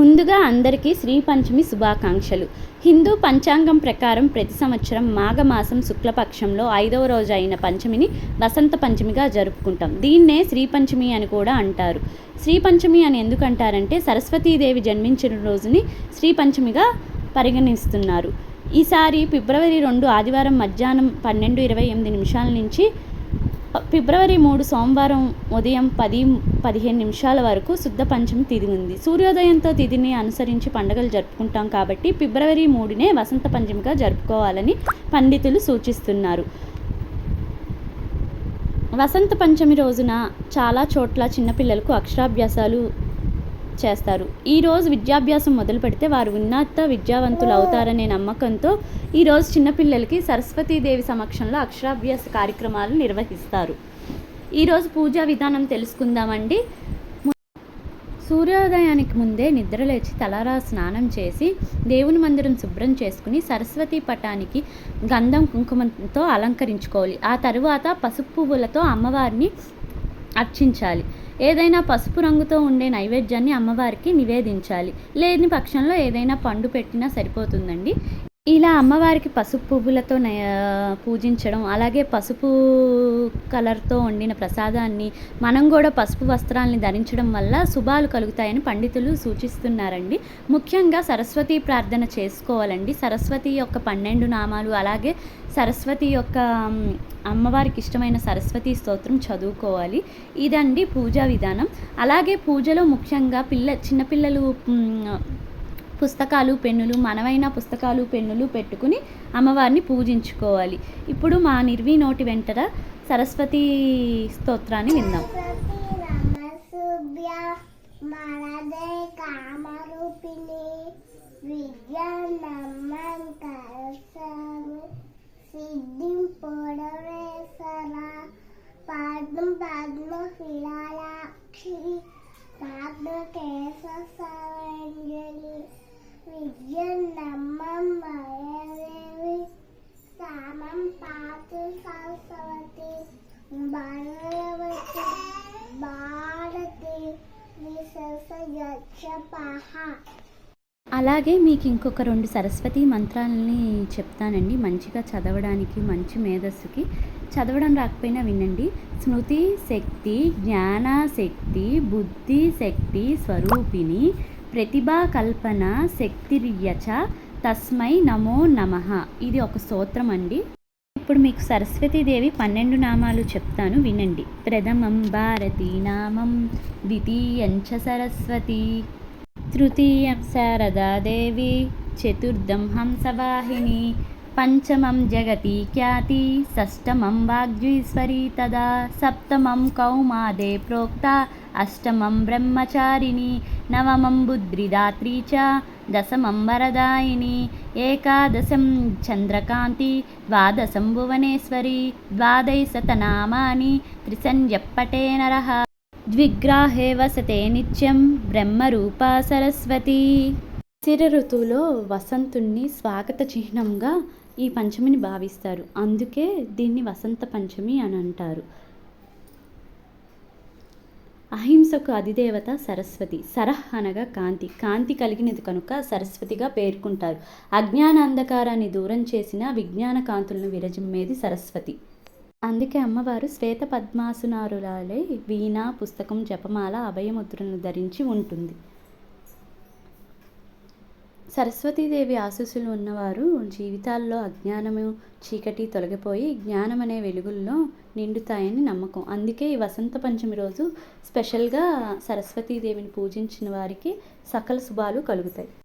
ముందుగా అందరికీ శ్రీ పంచమి శుభాకాంక్షలు. హిందూ పంచాంగం ప్రకారం ప్రతి సంవత్సరం మాఘమాసం శుక్లపక్షంలో ఐదవ రోజు అయిన పంచమిని వసంత పంచమిగా జరుపుకుంటాం. దీన్నే శ్రీ పంచమి అని కూడా అంటారు. శ్రీ పంచమి అని ఎందుకు అంటారంటే సరస్వతీదేవి జన్మించిన రోజుని శ్రీ పంచమిగా పరిగణిస్తున్నారు. ఈసారి ఫిబ్రవరి రెండు ఆదివారం మధ్యాహ్నం పన్నెండు ఇరవై ఎనిమిది నిమిషాల నుంచి ఫిబ్రవరి మూడు సోమవారం ఉదయం పది పదిహేను నిమిషాల వరకు శుద్ధ పంచమి తిథి ఉంది. సూర్యోదయంతో తిథిని అనుసరించి పండుగలు జరుపుకుంటాం కాబట్టి ఫిబ్రవరి మూడునే వసంత పంచమిగా జరుపుకోవాలని పండితులు సూచిస్తున్నారు. వసంత పంచమి రోజున చాలా చోట్ల చిన్నపిల్లలకు అక్షరాభ్యాసాలు చేస్తారు. ఈరోజు విద్యాభ్యాసం మొదలు పెడితే వారు ఉన్నత విద్యావంతులు అవుతారనే నమ్మకంతో ఈరోజు చిన్నపిల్లలకి సరస్వతీదేవి సమక్షంలో అక్షరాభ్యాస కార్యక్రమాలు నిర్వహిస్తారు. ఈరోజు పూజా విధానం తెలుసుకుందామండి. సూర్యోదయానికి ముందే నిద్రలేచి తలారా స్నానం చేసి దేవుని మందిరం శుభ్రం చేసుకుని సరస్వతి పటానికి గంధం కుంకుమతో అలంకరించుకోవాలి. ఆ తరువాత పసుపు పువ్వులతో అమ్మవారిని అర్చించాలి. ఏదైనా పసుపు రంగుతో ఉండే నైవేద్యాన్ని అమ్మవారికి నివేదించాలి. లేని పక్షంలో ఏదైనా పండు పెట్టినా సరిపోతుందండి. ఇలా అమ్మవారికి పసుపు పువ్వులతో పూజించడం అలాగే పసుపు కలర్తో వండిన ప్రసాదాన్ని మనం కూడా పసుపు వస్త్రాల్ని ధరించడం వల్ల శుభాలు కలుగుతాయని పండితులు సూచిస్తున్నారండి. ముఖ్యంగా సరస్వతి ప్రార్థన చేసుకోవాలండి. సరస్వతి యొక్క పన్నెండు నామాలు అలాగే సరస్వతి యొక్క అమ్మవారికి ఇష్టమైన సరస్వతి స్తోత్రం చదువుకోవాలి. ఇదండి పూజా విధానం. అలాగే పూజలో ముఖ్యంగా పిల్ల చిన్నపిల్లలు పుస్తకాలు పెన్నులు మనవైన పుస్తకాలు పెన్నులు పెట్టుకుని అమ్మవారిని పూజించుకోవాలి. ఇప్పుడు మా నిర్వి నోటి వెంటర సరస్వతి స్తోత్రాన్ని విందాం. విద్యన్నమ్మం సామం పాతు సరస్వతి భగవతి భారతి అలాగే మీకు ఇంకొక రెండు సరస్వతి మంత్రాలని చెప్తానండి. మంచిగా చదవడానికి మంచి మేధస్సుకి. చదవడం రాకపోయినా వినండి. స్మృతి శక్తి జ్ఞాన శక్తి బుద్ధి శక్తి స్వరూపిణి ప్రతిభా కల్పన శక్తిర్యచ తస్మై నమో నమ. ఇది ఒక స్తోత్రం అండి. ఇప్పుడు మీకు సరస్వతీదేవి పన్నెండు నామాలు చెప్తాను వినండి. ప్రథమం భారతీ నామం ద్వితీయంచ సరస్వతి తృతీయం శారదాదేవి చతుర్థం హంసవాహిని పంచమం జగతి ఖ్యాతి షష్టమం వాగ్జీశ్వరి తదా సప్తమం కౌమాదే ప్రోక్త అష్టమం బ్రహ్మచారిణి నవమం బుద్ధిదాత్రీ చ దశమం వరదాయిని ఏకాదశం చంద్రకాంతి ద్వాదశం భువనేశ్వరి ద్వాదశతనామాని త్రిసంజప్పటే నర. ద్విగ్రాహే వసతే నిత్యం బ్రహ్మరూపా సరస్వతి. శిర ఋతువులో వసంతుణ్ణి స్వాగత చిహ్నంగా ఈ పంచమిని భావిస్తారు. అందుకే దీన్ని వసంత పంచమి అని అంటారు. అహింసకు అధిదేవత సరస్వతి. సరహ్ అనగా కాంతి. కాంతి కలిగినది కనుక సరస్వతిగా పేర్కొంటారు. అజ్ఞాన అంధకారాన్ని దూరం చేసిన విజ్ఞాన కాంతులను విరజిమ్మేది సరస్వతి. అందుకే అమ్మవారు శ్వేత పద్మాసునారులాలే వీణ పుస్తకం జపమాల అభయముద్రను ధరించి ఉంటుంది. సరస్వతీదేవి ఆశీస్సులు ఉన్నవారు జీవితాల్లో అజ్ఞానము చీకటి తొలగిపోయి జ్ఞానం అనే వెలుగుల్లో నిండుతాయని నమ్మకం. అందుకే ఈ వసంత పంచమి రోజు స్పెషల్గా సరస్వతీదేవిని పూజించిన వారికి సకల శుభాలు కలుగుతాయి.